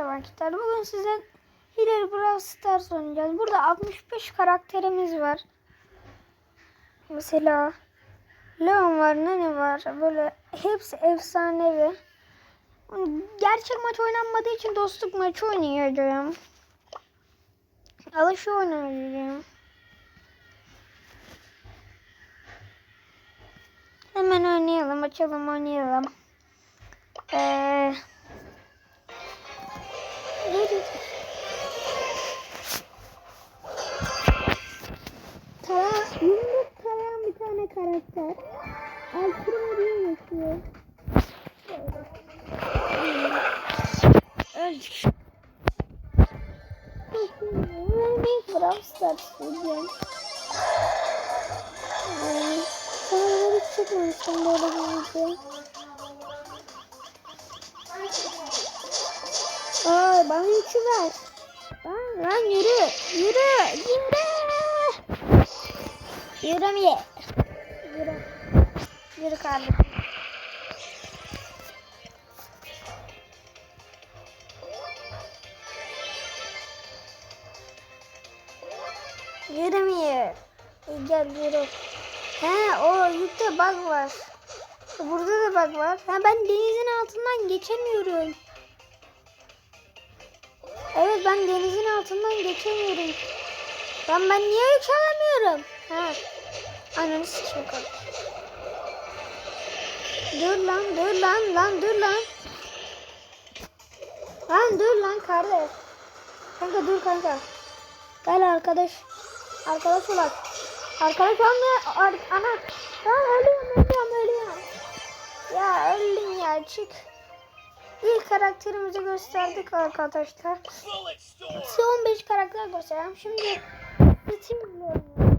Arkadaşlar. Bugün size Hilal Brawl Stars oynayacağız. Burada 65 karakterimiz var. Mesela Leon var, Nani var. Böyle hepsi efsanevi. Gerçek maç oynanmadığı için dostluk maçı oynayacağım. Alışı oynayacağım. Hemen oynayalım. Açalım oynayalım. Eee... yumruk tarayan bir tane karakter. Alkırma diye geçiyor. Öldük. Ben bir Brawl Stars diyeceğim. Sana hiç çıkmamıştım böyle bir video. Aa, bana üçü ver. Lan, lan yürü. Yürü. Yürü. Yürü mi? Yürü. Yürü kardeşim. Yürü mü? Gel yürü. He o yükte bug var. Burada da bug var. Ha ben denizin altından geçemiyorum. Evet ben denizin altından geçemiyorum. Lan ben niye yükselemiyorum? Ha. Ananı sıçma kalk. Dur lan dur lan lan dur lan. Lan dur lan kardeş. Kanka dur kanka. Gel arkadaş. Arkadaş olak. Arkadaş olma. Ar ana. Lan ölüyorum ölüyorum ölüyorum. Ya öldüm ya çık. İlk karakterimizi gösterdik arkadaşlar. Size 15 karakter göstereceğim. Şimdi bitirmiyorum.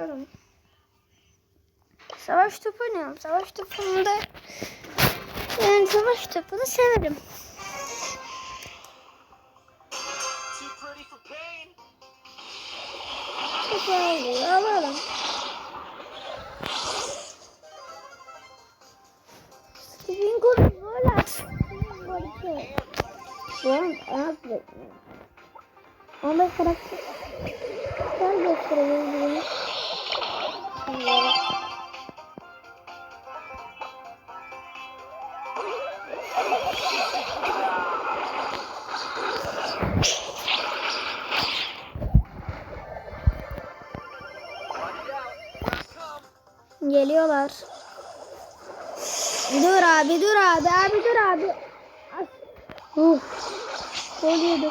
Çıkalım. Savaş topu oynayalım. Savaş topunda yani savaş topunu severim. Topu. Alalım. Roller. Şu an ayak bekliyorum. Ama karakter. Gel gösterelim come. Geliyorlar. Dur abi dur abi abi dur abi. Ay. Uh. Oluyordu.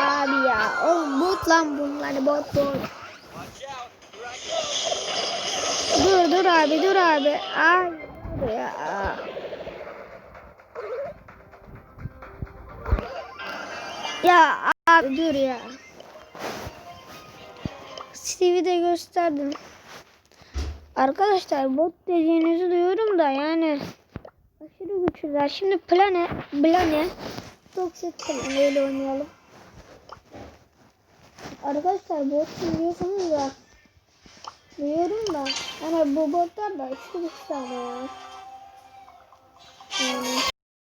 Abi ya. O bot lan bunlar bot bot. Abi dur abi. Ay. Ya. Ya abi dur ya. Steve'i de gösterdim. Arkadaşlar bot dediğinizi duyuyorum da yani aşırı güçlüler. Şimdi plane, plane, toksik plane ile oynayalım. Arkadaşlar bot biliyorsunuz da duyuyorum da yani bu botlar da güçlü ama ya. Yani